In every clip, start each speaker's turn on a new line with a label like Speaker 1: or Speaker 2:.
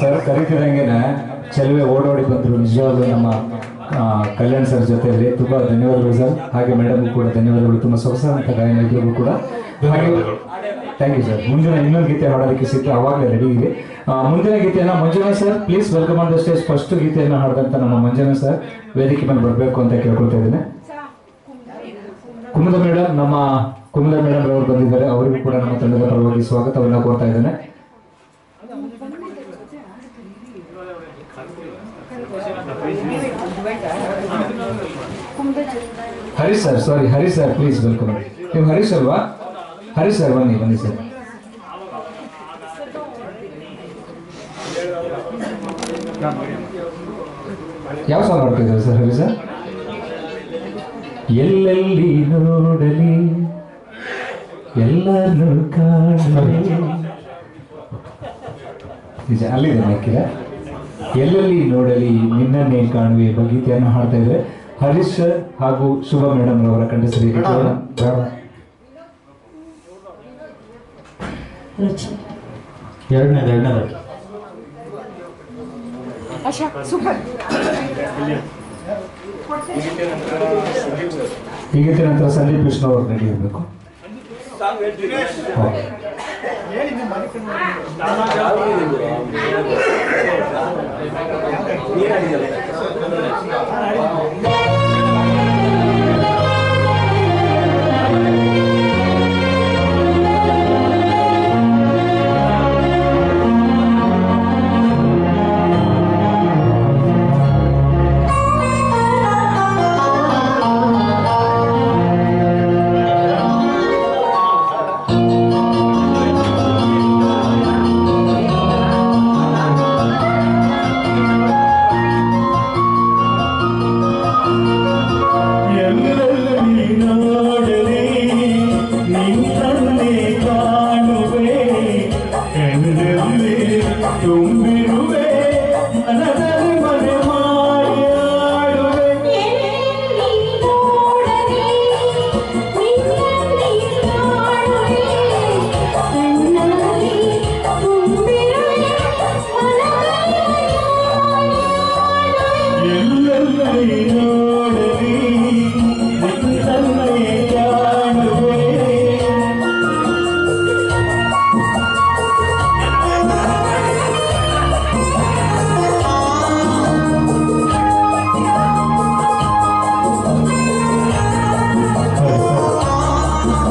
Speaker 1: Sir ಕರಿತಿರಂಗೆನೆ ಚೆಲುವೆ ಓಡೋಡಿ ಬಂದರು. ನಿಜವಾಗ್ಲೂ ನಮ್ಮ ಕಲ್ಯಾಣ್ ಸರ್ ಜೊತೆಯಲ್ಲಿ ತುಂಬಾ ಧನ್ಯವಾದಗಳು ಸರ್. ಹಾಗೆ ಮೇಡಮ್ ಕೂಡ ಧನ್ಯವಾದಗಳು. ತುಂಬ ಸೊಗಸಾದಂಥ ಗಾಯನ ಇದ್ರಿಗೂ ಕೂಡ ಥ್ಯಾಂಕ್ ಯು ಸರ್ ಮುಂದಿನ ಇನ್ನೊಂದು ಗೀತೆ ಹಾಡೋದಕ್ಕೆ ಸಿಕ್ಕ ಅವಾಗಲೇ ರೆಡಿ ಇದೆ ಮುಂದಿನ ಗೀತೆಯನ್ನ Manjuna sir please welcome on the stage first ಗೀತೆಯನ್ನು ಹಾಡಿದಂಥ ನಮ್ಮ ಮಂಜುನಾ ಸರ್ ವೇದಿಕೆ ಮೇಲೆ ಬರಬೇಕು ಅಂತ ಕೇಳ್ಕೊಳ್ತಾ ಇದ್ದೇನೆ. ಕುಮುದ ಮೇಡಮ್ ನಮ್ಮ ಕುಮುದ ಮೇಡಮ್ ಅವರು ಬಂದಿದ್ದಾರೆ. ಅವರಿಗೂ ಕೂಡ ನಮ್ಮ ತಂಡದ ಪರವಾಗಿ ಸ್ವಾಗತವನ್ನು ಕೋರ್ತಾ ಇದ್ದೇನೆ. Harish sir sorry Hari sir please welcome ನೀವು ಹರೀಶ್ ಅಲ್ವಾ ಹರಿ ಸರ್, ಬನ್ನಿ ಬನ್ನಿ ಸರ್. ಯಾವ ಸಾಂಗ್ ಮಾಡ್ತಿದ್ದಾರೆ ಸರ್, ಹರಿ ಸರ್? ಎಲ್ಲೆಲ್ಲಿ ನೋಡಲಿ ಎಲ್ಲರೂ ಕಾಣಲಿ. ಅಲ್ಲಿದೆ ಹಾಕಿದ ಎಲ್ಲೆಲ್ಲಿ ನೋಡಲಿ ನಿನ್ನನ್ನೇ ಕಾಣುವೆ ಎಂಬ ಗೀತೆಯನ್ನು ಹಾಡ್ತಾ ಇದ್ರೆ ಹರೀಶ್ ಸರ್ ಹಾಗೂ ಶುಭ ಮೇಡಮ್ ಅವರ ಕಂಡಸರಿ
Speaker 2: ಎರಡನೇದು
Speaker 1: ಈ ಗೀತೆ ನಂತರ ಸಂದೀಪ್ ಕೃಷ್ಣ ಅವರು ಇರಬೇಕು
Speaker 3: ಎಲ್ಲೆಲ್ಲಿ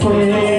Speaker 3: for